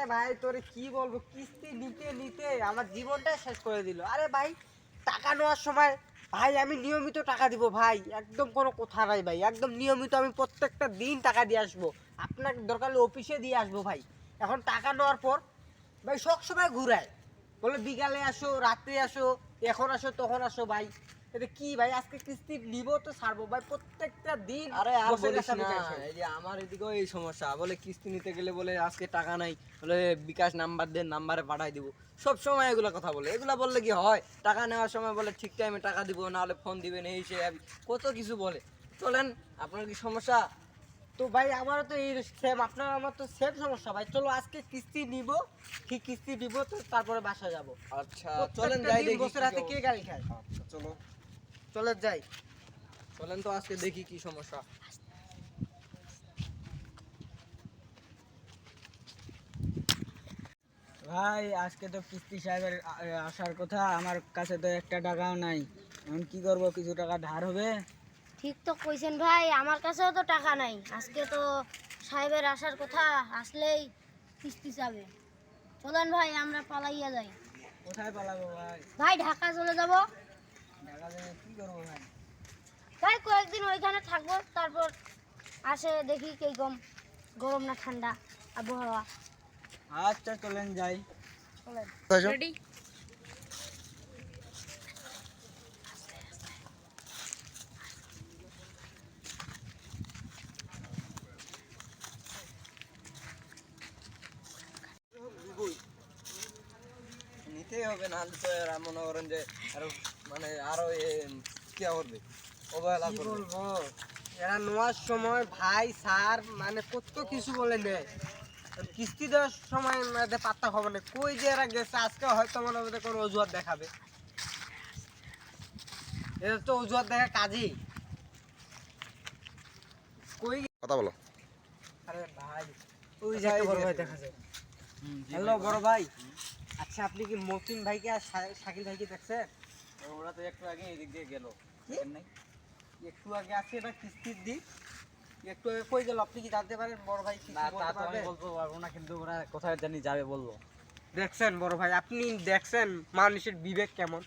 আরে ভাই, তোরে কি বলব? কিস্তি নিতে নিতে আমার জীবনটাই শেষ করে দিল। আরে ভাই, টাকা নেওয়ার সময়, ভাই, আমি নিয়মিত টাকা দিব ভাই। একদম কোনো কথা নাই ভাই। একদম নিয়মিত আমি প্রত্যেকটা দিন টাকা দিয়ে আসব। আপনার দরকার অফিসে দিয়ে আসব ভাই। এখন টাকা নেওয়ার পর, ভাই, সবসময় ঘুরায়। বলে বিকালে আসো, রাত্রে আসো, এখন আসো, তখন আসো ভাই। এটা কি ভাই? আজকে কিস্তি নিব তো ছাড়বো ভাই। প্রত্যেকটা দিন আরে আর বলিস না এই যে আমার এদিকেও এই সমস্যা। বলে কিস্তি নিতে গেলে বলে আজকে টাকা নাই বলে বিকাশ নাম্বার দেন নাম্বারে পাঠাই দিব। সব সময় এগুলো কথা বলে। এগুলা বললে কি হয়? টাকা নেওয়ার সময় বলে ঠিক টাইমে টাকা দিব না হলে ফোন দিবেন এই সে কত কিছু বলে। চলেন আপনার কি সমস্যা? তো ভাই আমারও তো এই সেম আপনার আমার তো সেম সমস্যা ভাই। চলো আজকে কিস্তি নিব কি কিস্তি দিব তো তারপরে বাসা যাব। আচ্ছা চলেন যাই দেখি বসে রাতে কে। গাড়ি খায়? আচ্ছা চলো। চলে যাই। চলেন তো আজকে দেখি কি সমস্যা। ভাই আজকে তো কিস্তি সাহেবের আসার কথা। আমার কাছে তো একটা টাকাও নাই। এখন কি করব? কিছু টাকা ধার হবে? ঠিক তো কইছেন ভাই আমার কাছেও তো টাকা নাই। আজকে তো সাহেবের আসার কথা আসলেই কিস্তি যাবে চলেন ভাই আমরা পালাইয়া যাই। কোথায় পালাবো ভাই? ভাই ঢাকা চলে যাব। ভাই? কয়েকদিন ওইখানে থাকব তারপর আসে দেখি কে গরম না ঠান্ডা আবহাওয়া। আচ্ছা চলেন যাই। রেডি নিতেই হবে নাহলে তো এরা মনে করেন যে আরও মানে আরও কি করবে? অবহেলা করবে। বলব? এরা নেওয়ার সময় ভাই স্যার মানে কত কিছু বলে নেয়। কিস্তি দেওয়ার সময় এদের পাত্তা খবর নেই কই যে এরা গেছে? আজকে হয়তো মনে হবে কোনো অজুহাত দেখাবে। এদের তো অজুহাত দেখা কাজেই কই কথা বলো। আরে ভাই ওই যে একটা বড় ভাই দেখা যায়। হ্যালো বড় ভাই। আচ্ছা আপনি কি মতিন ভাইকে আর শাকিল ভাইকে দেখছেন? ওরা তো একটু আগে এদিক দিয়ে গেল? একটু আগে আছে এটা কিস্তির দিক। একটু আগে কই গেল? আপনি কি জানতে পারেন? বড় ভাই কি বলতে পারবে? না কিন্তু ওরা কোথায় জানি যাবে বলল। দেখছেন বড় ভাই আপনি দেখছেন মানুষের বিবেক কেমন?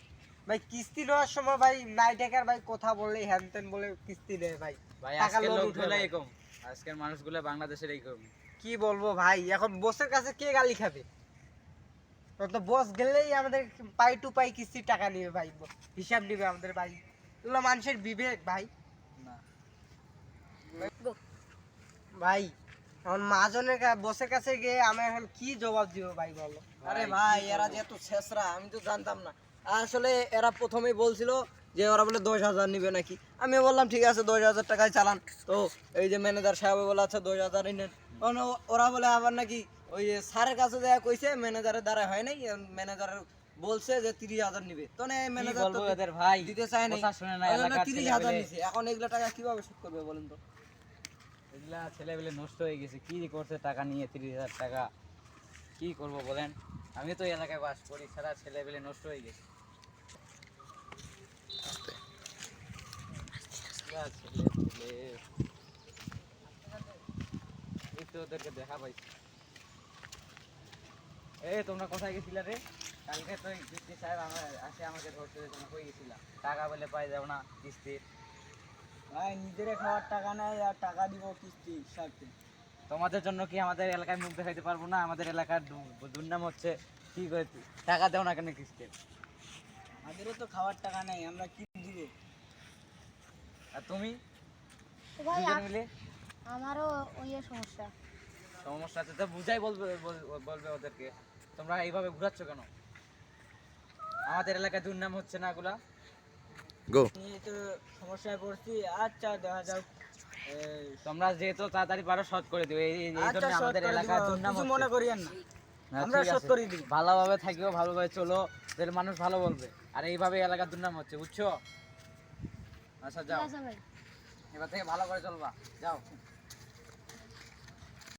ভাই কিস্তি নেওয়ার সময় ভাই নাই টাকার ভাই কথা বললে হ্যান ত্যান বলে কিস্তি নেয় ভাই। ভাই আজকের লোন লোক উঠে হলো ভাই। এরকম। আজকের মানুষগুলো বাংলাদেশের এইরকম কি বলব ভাই এখন বসের কাছে কে গালি খাবে? তো বস গেলেই আমাদের পাই টু পাই কিস্তির টাকা নিবে ভাই হিসাব নিবে আমাদের ভাই। এগুলো মানুষের বিবেক ভাই। ভাই এখন মহাজনের বসের কাছে গিয়ে আমি এখন কি জবাব দিব ভাই বলো? আরে ভাই এরা যে এত ছেসরা আমি তো জানতাম না। আসলে এরা প্রথমেই বলছিল যে ওরা বলে দশ হাজার নিবে নাকি। আমি বললাম ঠিক আছে দশ হাজার টাকায় চালান। তো এই যে ম্যানেজার সাহেব বলে আচ্ছা দশ হাজারই নেন। তখন ওরা বলে আবার নাকি ওই যে স্যারের কাছে দেয়া কইছে ম্যানেজারের দ্বারা হয় নাই ম্যানেজার বলছে যে তিরিশ হাজার নিবে। তো এই ম্যানেজার বলব এদের ভাই? দিতে চায় নাই। কথা শুনে না তিরিশ হাজার নিছে। এখন এগুলো টাকা কীভাবে শোধ করবে বলেন তো? এগুলা ছেলেবেলে নষ্ট হয়ে গেছে। কি করছে টাকা নিয়ে তিরিশ হাজার টাকা? কি করব বলেন? আমি তো এলাকায় বাস করি সারা ছেলেবেলে নষ্ট হয়ে গেছে। এই তো ওদেরকে দেখা পাইছি। এই তোমরা কোথায় গেছিলা রে? কালকে তো কিস্তি সাহেব আমার আসে আমাকে ধরতে যে তোমরা কই গেছিলা? টাকা বলে পাই যাও না কিস্তির। ভাই নিজের খাওয়ার টাকা নাই আর টাকা দিব কিস্তি সাথে। তোমাদের জন্য কি আমাদের এলাকায় মুখ দেখাইতে পারব না? আমাদের এলাকার দুর্নাম হচ্ছে কি করে টাকা দেও না কেন কিস্তির? আমাদেরও তো খাওয়ার টাকা নাই আমরা কি দিব? আর তুমি? মিলে? আমারও ওই সমস্যা। সমস্যা আছে তো বুঝাই বলবে বল- বলবে ওদেরকে। তোমরা এইভাবে ঘুরাচ্ছ কেন? আমাদের এলাকায় দুর্নাম হচ্ছে না এগুলা গো তো সমস্যায় পড়ছি। আচ্ছা দেখা যাক। তোমরা যেহেতু তাড়াতাড়ি পারো শর্ট করে দিও। এই এই- এই আচ্ছা জন্য আমাদের এলাকায় দুর্নাম কিছু মনে করিয়েন না। না, আমরা ঠিক করে দিব। ভালোভাবে থাকিও ভালোভাবে চলো। তাহলে মানুষ ভালো বলবে। আর এইভাবে এলাকার দুর্নাম হচ্ছে বুঝছ? আচ্ছা যাও। এবার থেকে ভালো করে চলবা। যাও।